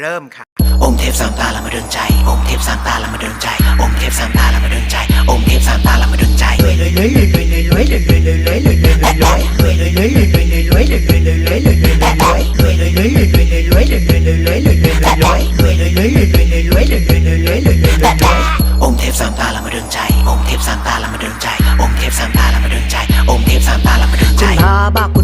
เริ่มค่ะองค์เทพสามตาละมาดนใจองค์เทพสามตาละมาดนใจองค์เทพสามตาละมาดนใจองค์เทพสามตาละมาดนใจองค์เทพสามตาละมาดนใจองค์เทพสามตาละมาดนใจองค์เทพสามตาละมาดนใจองค์เทพสามตาละมาดนใจคุณพ่อบอกคุณ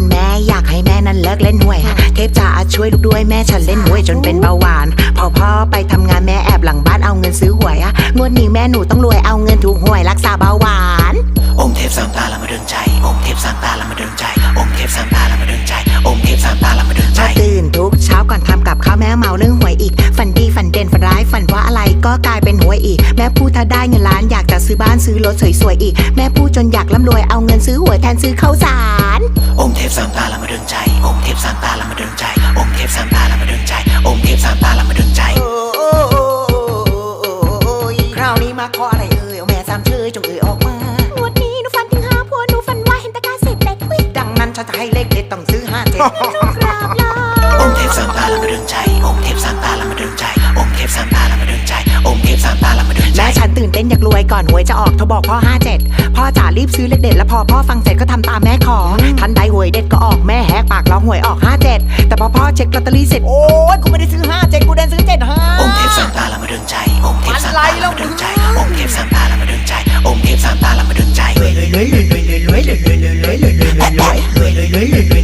เล่นหวยเทพจ๋าช่วยลูกด้วยแม่ฉันเล่นหวยจนเป็นเบาหวาน พอพ่อไปทำงานแม่แอบหลังบ้านเอาเงินซื้อหวยอะงวดนี้แม่หนูต้องรวยเอาเงินถูกหวยรักษาเบาหวานองค์เทพสามตาละมาดนใจองค์เทพสามตาละมาดนใจองค์เทพสามตาละมาดนใจองค์เทพสามตาละมาดนพใจอตื่นทุกเช้าก่อนทำกับข้าวแม่เมาเรื่องหวยอีก ฝันดีฝันเด่นฝันร้ายฝันว่าอะไรก็กลายเป็นหวยอีก แม่พูดถ้าได้เงินล้านอยากจะซื้อบ้านซื้อรถสวยๆอีก แม่พูดจนอยากร่ำรวยเอาเงินซื้อหวยแทนซื้อข้าวสาร ดังนั้นฉันจะให้เลขเด็ดต้องซื้อห้าเจ็ดหนูกราบลาองค์เทพสามตาละมาดนใจ องค์เทพสามตาละมาดนใจ องค์เทพสามตาละมาดนใจ องค์เทพสามตาละมาดนใจแม่ฉันตื่นเต้นอยากรวยก่อนหวยจะออกเธอบอกพ่อห้าเจ็ดพ่อจ๋ารีบซื้อเลขเด็ดแล้วพอพ่อฟังเสร็จก็ทำตามแม่ขอ ทันใดหวยเด็ดก็ออกแม่แหกปากร้องหวยออกห้าเจ็ดแต่พอพ่อเช็คลอตเตอรี่เสร็จโอ๊ยกูไม่ได้ซื้อห้าเจ็ดกูเดินซื้อเจ็ดห้าองค์เทพสามตาละมาดนใจ องค์เทพสามตาละมาดนใจ องค์เทพสามตาละมาดนใจ องค์เทพสามตาละมาดนใจ Made.